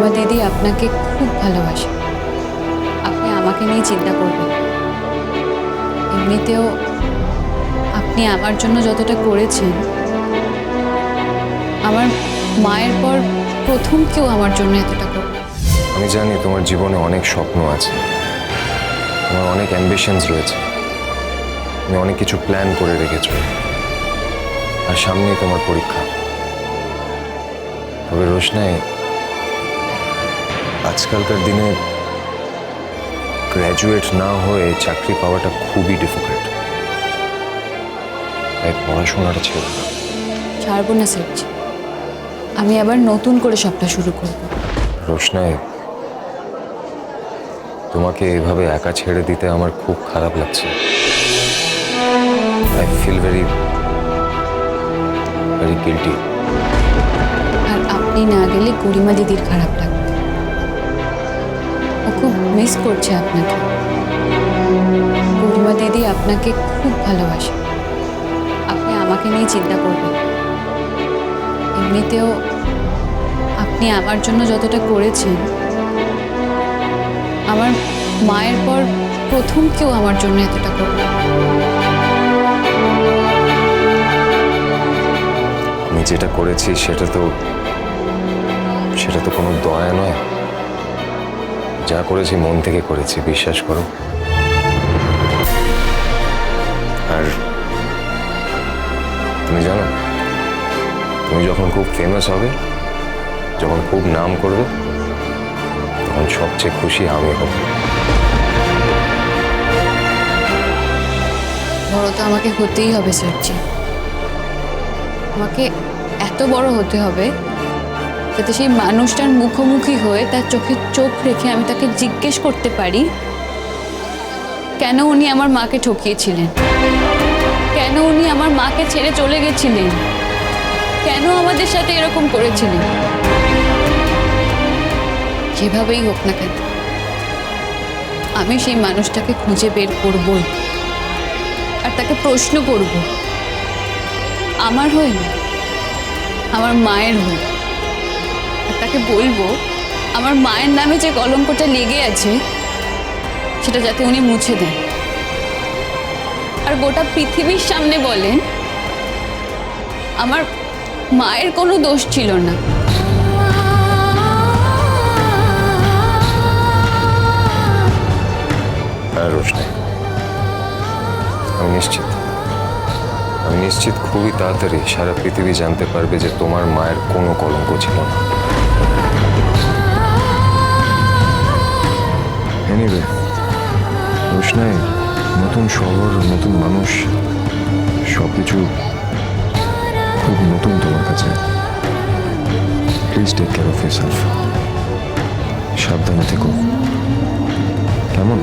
গরিমা দিদি আপনাকে খুব ভালোবাসে। আপনি আমাকে নিয়ে চিন্তা করবেন। এমনিতেও আপনি আমার জন্য যতটা করেছেন, আমার মায়ের পর প্রথম কেউ আমার জন্য এতটা করবে। আমি জানি তোমার জীবনে অনেক স্বপ্ন আছে। তোমার অনেক অ্যাম্বিশনস রয়েছে। তুমি অনেক কিছু প্ল্যান করে রেখেছো। আর সামনেই তোমার পরীক্ষা। তবে রোশনাই আজকালকার দিনে গ্র্যাজুয়েট না হয়ে চাকরি পাওয়াটা খুবই ডিফিকাল্ট তাই পড়াশোনাটা ছিল। ছাড়বো না স্যারজি আমি আবার নতুন করে সবটা শুরু করব। রোশনায় তোমাকে এভাবে একা ছেড়ে দিতে আমার খুব খারাপ লাগছে। I feel very very guilty আর আপনি না গেলে গরিমা দিদির খারাপ লাগবে। ও খুব মিস করছে আপনাকে। গরিমা দিদি আপনাকে খুব ভালোবাসে। আপনি আমাকে নিয়ে চিন্তা করবেন। এমনিতেও আপনি আমার জন্য যতটা করেছেন, আমার মায়ের পর প্রথম কেউ আমার জন্য এতটা করবে আমি যেটা করেছি, সেটা তো সেটা তো কোনো দয়া নয়। যা করেছি, মন থেকে করেছি, বিশ্বাস করো। আর তুমি জানো, তুমি যখন খুব ফেমাস হবে, যখন খুব নাম করবে, তখন সবচেয়ে খুশি আমি হব। বড় তো আমাকে হতেই হবে, স্যারজি। আমাকে এত বড় হতে হবে যাতে সেই মানুষটার মুখোমুখি হয়ে তার চোখে চোখ রেখে আমি তাকে জিজ্ঞেস করতে পারি, কেন উনি আমার মাকে ঠকিয়েছিলেন? কেন উনি আমার মাকে ছেড়ে চলে গেছিলেন? কেন আমাদের সাথে এরকম করেছিলেন? যেভাবেই হোক না কেন, আমি সেই মানুষটাকে খুঁজে বের করবই আর তাকে প্রশ্ন করব, আমার হই আমার মায়ের আর তাকে বলব, আমার মায়ের নামে যে কলঙ্কটা লেগে আছে, সেটা যাতে উনি মুছে দেন। আর গোটা পৃথিবীর সামনে বলেন, আমার মায়ের কোনো দোষ ছিল না। আমি নিশ্চিত। আমি নিশ্চিত খুবই তাড়াতাড়ি সারা পৃথিবী জানতে পারবে যে তোমার মায়ের কোনো কলঙ্ক ছিল না। এনিওয়ে রোশনাই নতুন শহর, নতুন মানুষ সব কিছু খুব নতুন তোমার কাছে। Please take care of your সাবধানে থেকো। কেমন?